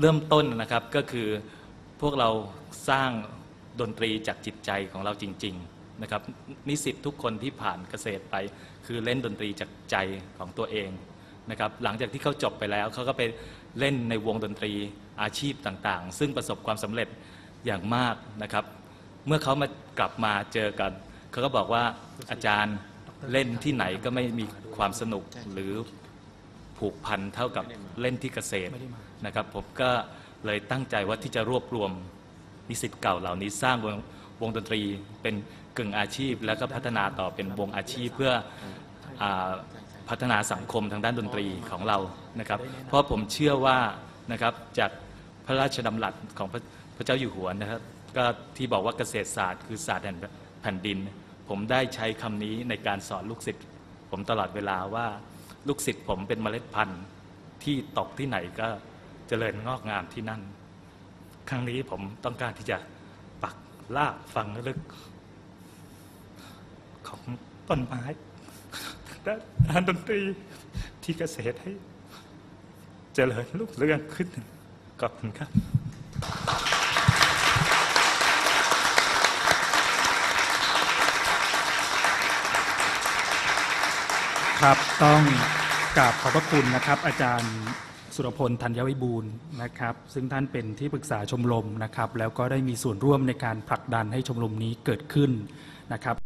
เริ่มต้นนะครับก็คือพวกเราสร้างดนตรีจากจิตใจของเราจริง ๆนะครับ นิสิตทุกคนที่ผ่านเกษตรไป คือเล่นดนตรีจากใจของตัวเองนะครับ หลังจากที่เขาจบไปแล้วเขาก็ไปเล่นในวงดนตรีอาชีพต่างๆ ซึ่งประสบความสำเร็จอย่างมากนะครับ เมื่อเขามากลับมาเจอกันเขาก็บอกว่าอาจารย์เล่นที่ไหนก็ไม่มีความสนุกหรือ ผูกพันเท่ากับเล่นที่เกษตรนะครับ ผมก็เลยตั้งใจว่าที่จะรวบรวมนิสิตเก่าเหล่านี้สร้างวงวงดนตรีเป็นกึ่งอาชีพ แล้วก็พัฒนาต่อเป็นวงอาชีพเพื่ออาพัฒนาสังคมทางด้านดนตรีของเรานะครับ เพราะผมเชื่อว่านะครับจากพระราชดำรัสของพระพระเจ้าอยู่หัวนะครับก็ที่บอกว่าเกษตรศาสตร์คือศาสตร์แห่งแผ่นดิน ผมได้ใช้คำนี้ในการสอนลูกศิษย์ผมตลอดเวลาว่า ลูกศิษย์ผมเป็นเมล็ดพันธุ์ที่ตกที่ไหนก็เจริญงอกงามที่นั่น ครั้งนี้ผมต้องการที่จะปักลากฝังลึกของต้นไม้ด้านดนตรีที่เกษตรให้เจริญลุกเรืองขึ้นขอบคุณครับ ครับต้องกราบขอบพระคุณนะครับ อาจารย์สุรพลธัญวิบูลนะครับ ซึ่งท่านเป็นที่ปรึกษาชมรมนะครับ แล้วก็ได้มีส่วนร่วมในการผลักดันให้ชมรมนี้เกิดขึ้นนะครับ